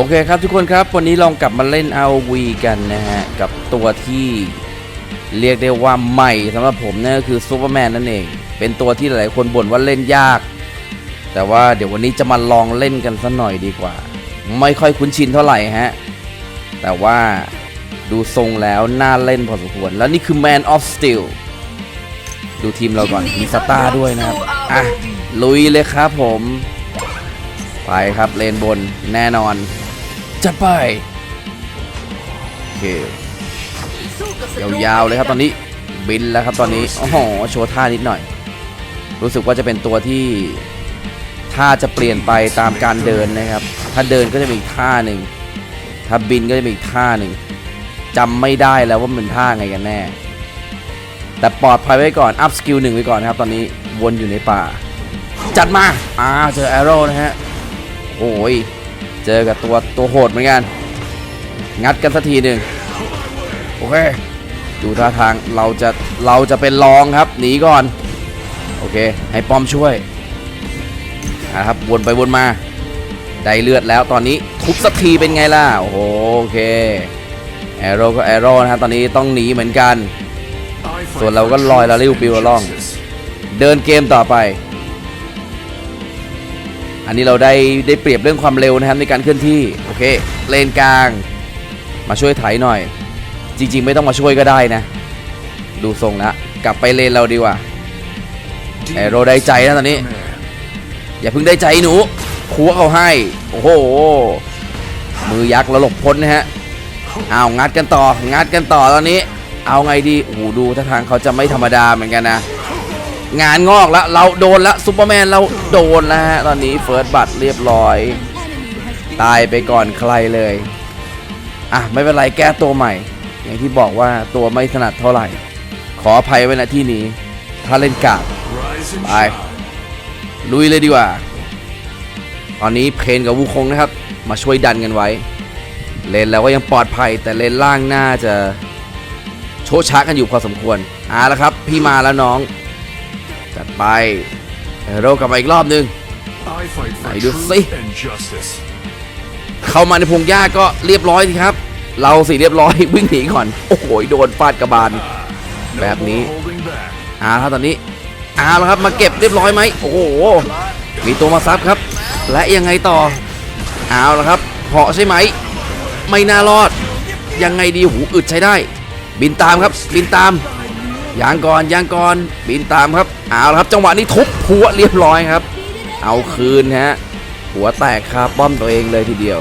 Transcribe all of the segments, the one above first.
โอเคครับทุกคนครับ วันนี้ลองกลับมาเล่น ROV กันนะฮะ กับตัวที่เรียกได้ว่าใหม่สำหรับผมนั่นก็คือซูเปอร์แมนนั่นเอง เป็นตัวที่หลายๆคนบ่นว่าเล่นยาก แต่ว่าเดี๋ยววันนี้จะมาลองเล่นกันสักหน่อยดีกว่า ไม่ค่อยคุ้นชินเท่าไหร่ฮะ แต่ว่าดูทรงแล้วน่าเล่นพอสมควร แล้วนี่คือ Man of Steel ดูทีมเราก่อนมีสตาร์ด้วยนะครับ อะ ลุยเลยครับผม ไปครับเลนบนแน่นอน จัดไป โอเค ยาวๆเลยครับตอนนี้บินแล้วครับตอนนี้โอ้โหโชว์ท่านิดหน่อย รู้สึกว่าจะเป็นตัวที่ท่าจะเปลี่ยนไปตามการเดินนะครับ ถ้าเดินก็จะมีอีกท่าหนึ่งถ้าบินก็จะมีอีกท่าหนึ่งจำไม่ได้แล้วว่ามันเป็นท่าไงกันแน่ แต่ปลอดภัยไว้ก่อนอัพสกิลหนึ่งไว้ก่อนนะครับ ตอนนี้วนอยู่ในป่า จัดมา อ่าเจอแอโร่นะฮะโอ้ยเจอกับตัวตัวโหดเหมือนกัน งัดกันสักทีหนึ่งโอเคดูท่าทางเราจะเราจะเป็นรองครับหนีก่อน โอเค ให้ป้อมช่วยนะครับวนไปวนมาได้เลือดแล้วตอนนี้ทุบสักทีเป็นไงล่ะโอโอเคแอโร่ก็แอโร่นะครับตอนนี้ต้องหนีเหมือนกัน ส่วนเราก็ลอยละลิ้วปิวล่อง เดินเกมต่อไป อันนี้เราได้ได้เปรียบเรื่องความเร็วนะครับในการเคลื่อนที่โอเคเลนกลาง มาช่วยไถหน่อย จริง ๆ ไม่ต้องมาช่วยก็ได้นะ ดูทรงแล้วกลับไปเลนเราดีกว่าแอโรได้ใจนะตอนนี้ อย่าเพิ่งได้ใจหนูคัวเขาให้ โอ้โห มือยักษ์แล้วหลบพ้นนะฮะเอางัดกันต่อ งัดกันต่อตอนนี้ เอาไงดีโอ้โหดูท่าทางเขาจะไม่ธรรมดาเหมือนกันนะ งานงอกแล้วเราโดนล้วซูเปอร์แมนเราโดนแล้วฮะตอนนี้เฟิร์สบัตเรียบร้อย ตายไปก่อนใครเลย อะ ไม่เป็นไรแก้ตัวใหม่ อย่างที่บอกว่าตัวไม่ถนัดเท่าไหร่ ขออภัยไว้ณที่นี้ ถ้าเล่นกากไปลุยเลยดีกว่า ตอนนี้เพนกับวูคงนะครับ มาช่วยดันกันไว้ เลนเราก็ยังปลอดภัย แต่เลนล่างน่าจะโชว์ช้ากันอยู่พอสมควรอ่าแล้วครับ พี่มาแล้วน้อง จัดไปเฮโร่กลับมาอีกรอบหนึงไหนดูสิเข้ามาในพงหญ้าก็เรียบร้อยสิครับ เราสิเรียบร้อยวิ่งหนีก่อน โอ้โหโดนฟาดกระบาลแบบนี้อาครับตอนนี้อาแล้วครับมาเก็บเรียบร้อยไหมโอ้โหมีตัวมาซับครับ และยังไงต่อเอาแล้วครับเหาะใช่ไหม ไม่น่ารอด ยังไงดีหูอึดใช้ได้ บินตามครับ บินตาม ยางก่อนยางก่อนบินตามครับเอาละครับ จังหวะนี้ทุบหัวเรียบร้อยครับ เอาคืนฮะหัวแตกคาป้อมตัวเองเลยทีเดียว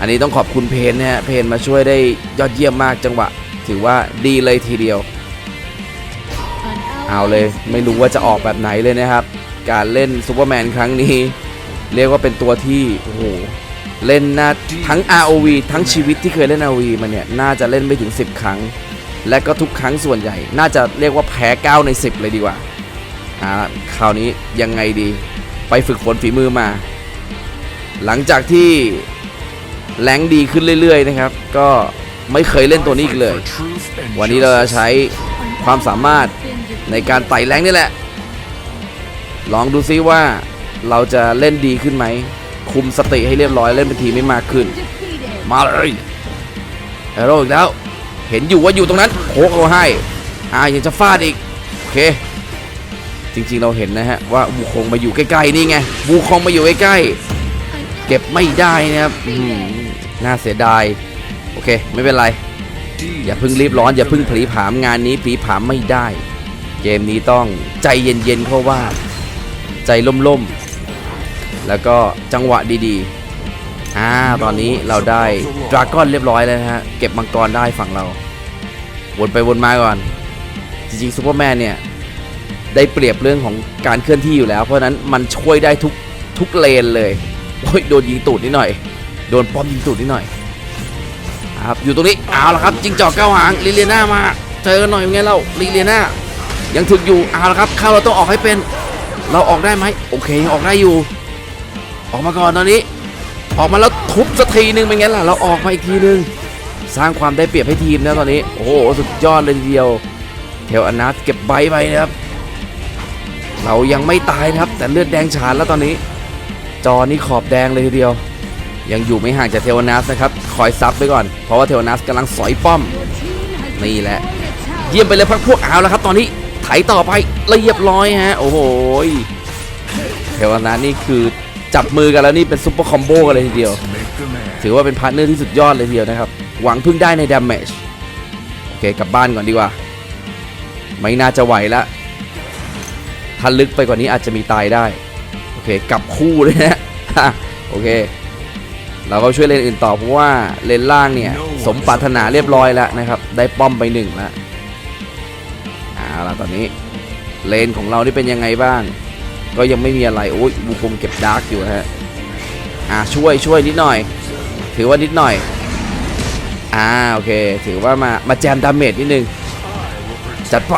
อันนี้ต้องขอบคุณเพนนะฮะเพนมาช่วยได้ยอดเยี่ยมมากจังหวะ ถือว่าดีเลยทีเดียว เอาเลยไม่รู้ว่าจะออกแบบไหนเลยนะครับ การเล่นซูเปอร์แมนครั้งนี้ เรียกว่าเป็นตัวที่โอ้โหเล่นน่าทั้ง ROV ทั้งชีวิตที่เคยเล่น ROV มาเนี่ยน่าจะเล่นไม่ถึง 10 ครั้ง และก็ทุกครั้งส่วนใหญ่ น่าจะเรียกว่าแพ้ 9 ใน 10 เลยดีกว่าอ่าคราวนี้ยังไงดี ไปฝึกฝนฝีมือมา หลังจากที่แรงดีขึ้นเรื่อย ๆ นะครับ ก็ไม่เคยเล่นตัวนี้อีกเลย วันนี้เราจะใช้ความสามารถในการไต่แรงนี่แหละ ลองดูซิว่าเราจะเล่นดีขึ้นไหม คุมสติให้เรียบร้อยเล่นเป็นทีไม่มากขึ้น มาเลยแอโร่อีกแล้ว เห็นอยู่ว่าอยู่ตรงนั้นโคกเอาให้อ่ายังจะฟาดอีกโอเค จริงๆเราเห็นนะฮะว่าบูคงมาอยู่ใกล้ๆนี่ไงบูคงมาอยู่ใกล้ๆเก็บไม่ได้นะครับน่าเสียดายโอเคไม่เป็นไร อย่าเพิ่งรีบร้อนอย่าเพิ่งผลีผามงานนี้ผลีผามไม่ได้ เกมนี้ต้องใจเย็นๆเพราะว่า ใจล่มๆแล้วก็จังหวะดีๆ อ่าตอนนี้เราได้ดราก้อนเรียบร้อยแล้วนะฮะ เก็บมังกรได้ฝั่งเรา วนไปวนมาก่อน จริงๆซูเปอร์แมนเนี่ย ได้เปรียบเรื่องของการเคลื่อนที่อยู่แล้ว เพราะนั้นมันช่วยได้ทุกทุกเลนเลยโอ้ยโดนยิงตูดนิดหน่อย โดนป้อมยิงตูดนิดหน่อยครับอยู่ตรงนี้เอาละครับจิงจอกเก้าหางลิเลียนามาเจอหน่อยเป็นไงเล่าลิเลียนายังถึกอยู่เอาละครับเข้าเราต้องออกให้เป็น เราออกได้ไหมโอเคยังออกได้อยู่ ออกมาก่อนตอนนี้ ออกมาแล้วทุบสักทีหนึงเป็นไงล่ะเราออกมาอีกทีหนึง สร้างความได้เปรียบให้ทีมนะตอนนี้ โอ้โหสุดยอดเลยทีเดียวเทลอนัสเก็บใบไปนะครับ เรายังไม่ตายนะครับ แต่เลือดแดงฉานแล้วตอนนี้ จอนี่ขอบแดงเลยทีเดียว ยังอยู่ไม่ห่างจากเทวนัสนะครับคอยซับไปก่อนเพราะว่าเทวนัสกำลังสอยป้อมนี่แหละ เยี่ยมไปเลยพักพวกเอาแล้วครับ ตอนนี้ไถต่อไปเรียบร้อยฮะโอ้โหเทวนานี่คือ จับมือกันแล้วนี่เป็นซุปเปอร์คอมโบกันเลยทีเดียว ถือว่าเป็นพาร์ทเนอร์ที่สุดยอดเลยทีเดียวนะครับ หวังพึ่งได้ในดาเมจโอเคกลับบ้านก่อนดีกว่า ไม่น่าจะไหวละถ้าลึกไปกว่านี้อาจจะมีตายได้ โอเคกลับคู่เลยนะโอเค เราก็ช่วยเลนอื่นต่อเพราะว่าเลนล่างเนี่ย สมปรารถนาเรียบร้อยแล้วนะครับ ได้ป้อมไปหนึ่งแล้วเอาละตอนนี้เลนของเรานี่เป็นยังไงบ้าง ก็ยังไม่มีอะไรโอ้ยบูคมเก็บดาร์กอยู่ฮะอ่าช่วยช่วยนิดหน่อย ถือว่านิดหน่อยอ่าโอเคถือว่ามามาแจมดาเมจนิดนึงจัดไป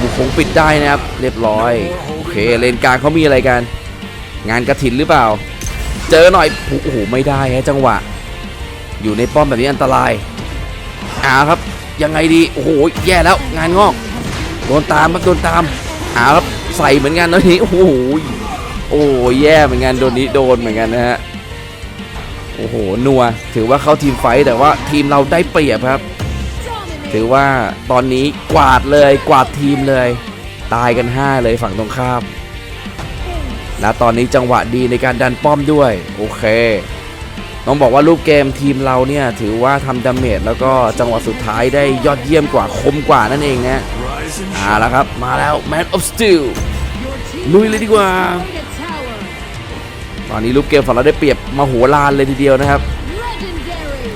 บุคงปิดได้นะครับ เรียบร้อยโอเคเลนกลางเขามีอะไรกัน งานกระถินหรือเปล่า เจอหน่อยโอ้โหไม่ได้ฮะจังหวะ อยู่ในป้อมแบบนี้อันตรายอ่าครับยังไงดีโอ้โหแย่แล้วงานงอกโดนตามครับโดนตามอ่าครับ ใส่เหมือนกันตอนนี้โอ้โหโอ้แย่เหมือนกันโดนนี้โดนเหมือนกันนะฮะโอ้โหนัวถือว่าเข้าทีมไฟแต่ว่าทีมเราได้เปรียบครับ ถือว่าตอนนี้กวาดเลยกวาดทีมเลย ตายกัน 5 เลยฝั่งตรงข้ามและตอนนี้จังหวะดีในการดันป้อมด้วย โอเค ต้องบอกว่ารูปเกมทีมเราเนี่ยถือว่าทำดาเมจแล้วก็จังหวะสุดท้ายได้ยอดเยี่ยมกว่าคมกว่านั่นเองนะ Rise and เอาละครับมาแล้ว Man of Steel ลุยเลยดีกว่า ตอนนี้รูปเกมฝั่งเราได้เปรียบมาหัวลานเลยทีเดียวนะครับ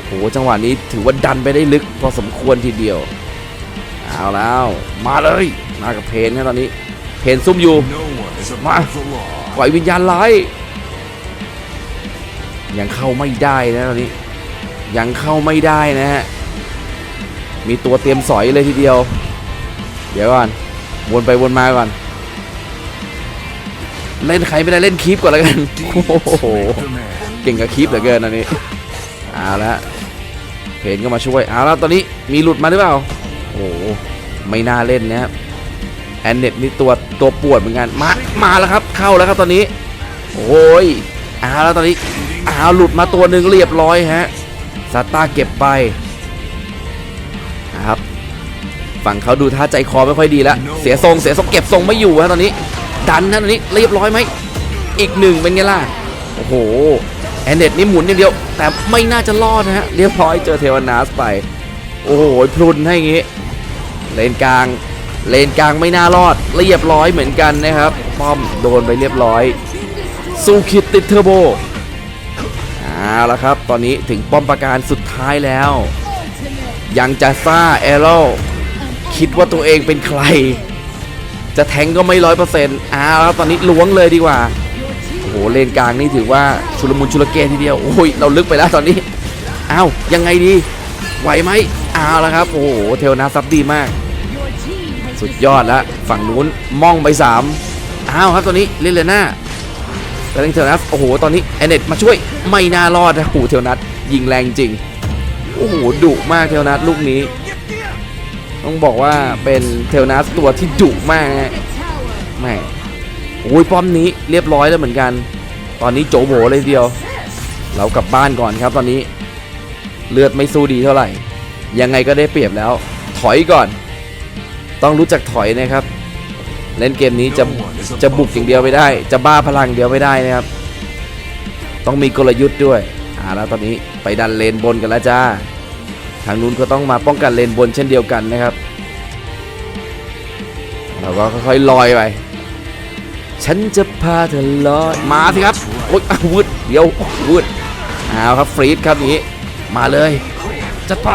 โอ้โหจังหวะนี้ถือว่าดันไปได้ลึกพอสมควรทีเดียวเอาแล้วมาเลยมากับเพนนะตอนนี้ เพนซุ่มอยู่ no one is Ma. above the law. ปล่อยวิญญาณร้าย ยังเข้าไม่ได้นะตอนนี้ ยังเข้าไม่ได้นะฮะ มีตัวเตรียมสอยเลยทีเดียว เดี๋ยวก่อน วนไปวนมาก่อน เล่นใครไม่ได้เล่นคลิปก่อนแล้วกัน โอ้โห เก่งกับคลิปเหลือเกินอันนี้ เอาละเพนก็มาช่วย เอาละตอนนี้มีหลุดมาหรือเปล่า โอ้ไม่น่าเล่นนะครับแอนเน็ตนี่ตัวตัวปวดเหมือนกัน มา มาแล้วครับ เข้าแล้วครับตอนนี้ โอ้ย อ้าวแล้วตอนนี้เอาวหลุดมาตัวหนึ่งเรียบร้อยฮะซาต้าเก็บไปนะครับฝั่งเขาดูท่าใจคอไม่ค่อยดีแล้วเสียทรงเสียทรงเก็บทรงไม่อยู่ฮะตอนนี้ ดันนะตอนนี้เรียบร้อยไหมอีกหนึ่งเป็นไงล่ะโอ้โหแอนเนตนี่หมุนอย่างเดียว แต่ไม่น่าจะรอดนะฮะเรียบร้อยเจอเทวนาสไป โอ้โหพลุนให่งี้ เลนกลาง เลนกลางไม่น่ารอดเรียบร้อยเหมือนกันนะครับ ป้อมโดนไปเรียบร้อย ซูคิดติดเทอร์โบเอาละครับ ตอนนี้ถึงป้อมปราการสุดท้ายแล้ว ยังจะซ่าแอโร่คิดว่าตัวเองเป็นใคร จะแทงก็ไม่ร้อยเปอร์เซ็นต์เอาแล้วตอนนี้ล้วงเลยดีกว่า โอ้โห เลนกลางนี่ถือว่าชุลมุนชุลเกทีเดียว โอ้ย เราลึกไปแล้วตอนนี้อ้าวยังไงดี ไหวไหมเอาแล้วครับ โอ้โห เทลนาซับดีมาก สุดยอดแล้ว ฝั่งนู้นม่องไปสามอ้าวครับตอนนี้เลิเลน่า แต่เทลนัสโอ้โหตอนนี้แอนเนตมาช่วยไม่น่ารอดนะโอ้โหเทลนัสยิงแรงจริงโอ้โหดุมากเทลนัสลูกนี้ ต้องบอกว่าเป็นเทลนัสตัวที่ดุมากนะแม่โอ้ยป้อมนี้เรียบร้อยแล้วเหมือนกัน ตอนนี้โจโบเลยเดียว เรากลับบ้านก่อนครับตอนนี้ เลือดไม่สู้ดีเท่าไหร่ ยังไงก็ได้เปรียบแล้ว ถอยก่อน ต้องรู้จักถอยนะครับ เล่นเกมนี้จะจะบุกอย่างเดียวไม่ได้ จะบ้าพลังเดียวไม่ได้นะครับ ต้องมีกลยุทธ์ด้วยอ่าแล้วตอนนี้ไปดันเลนบนกันแล้วจ้า ทางนู้นก็ต้องมาป้องกันเลนบนเช่นเดียวกันนะครับ เราก็ค่อยๆลอยไป ฉันจะพาเธอลอยมาสิครับโอ๊ยอาววืดเดี๋ยววืดเอาครับฟรีดครับนี้มาเลยจัดไป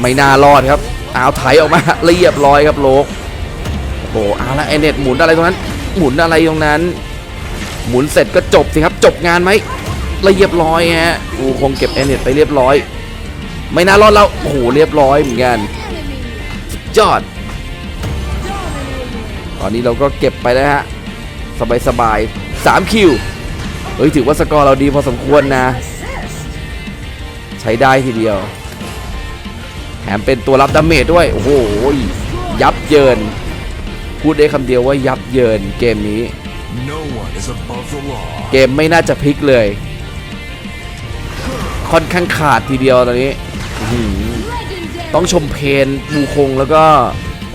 ไม่น่ารอดครับเอาไถออกมาเรียบร้อยครับโลก โอ้โหเอาละไอเน็ตหมุนอะไรตรงนั้น หมุนอะไรตรงนั้น หมุนเสร็จก็จบสิครับ จบงานไหมเรียบร้อยฮะกูคงเก็บไอเน็ตไปเรียบร้อย ไม่น่ารอดแล้วโอ้โหเรียบร้อยเหมือนกันสุดยอด ตอนนี้เราก็เก็บไปแล้วฮะสบายสบายสามคิวเฮ้ยถือว่าสกอร์เราดีพอสมควรนะ ใช้ได้ทีเดียว แถมเป็นตัวรับดาเมจด้วย โอ้โห ยับเยิน พูดได้คำเดียวว่ายับเยินเกมนี้ No one is above the law. เกมไม่น่าจะพลิกเลย ค่อนข้างขาดทีเดียวตอนนี้อื้อหือต้องชมเพนบูคงแล้วก็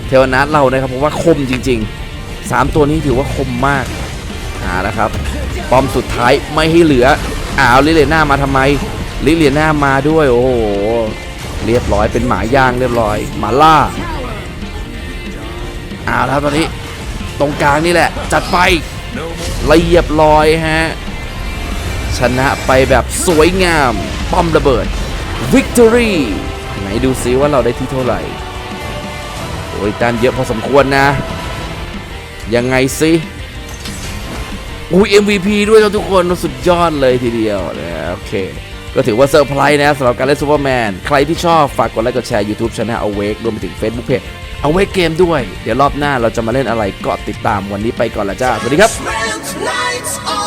เทวนัทเรานะครับเพราะว่าคมจริง ๆ 3 ตัวนี้ถือว่าคมมากอ่านะครับป้อมสุดท้ายไม่ให้เหลืออ้าวลิเลน่ามาทำไมลิเลน่ามาด้วยโอ้โหเรียบร้อยเป็นหมาย่างเรียบร้อยหมาล่า เอาแล้วตอนนี้ ตรงกลางนี่แหละ จัดไปเรียบร้อยฮะ ชนะไปแบบสวยงาม ป้อมระเบิด Victory ไหนดูซิว่าเราได้ที่เท่าไหร่ โอ้ยตันเยอะพอสมควรนะ ยังไงซิอุ้ย MVP ด้วยทุกคนสุดยอดเลยทีเดียวนะโอเค ก็ถือว่าเซอร์ไพรส์นะสำหรับการเล่นซูเปอร์แมน ใครที่ชอบฝากกดไลค์กดแชร์ YouTube Channel Awake รวมไปถึง Facebook Page เอาไว้เกมด้วย เดี๋ยวรอบหน้าเราจะมาเล่นอะไรก็ติดตามวันนี้ไปก่อนละจ้า สวัสดีครับ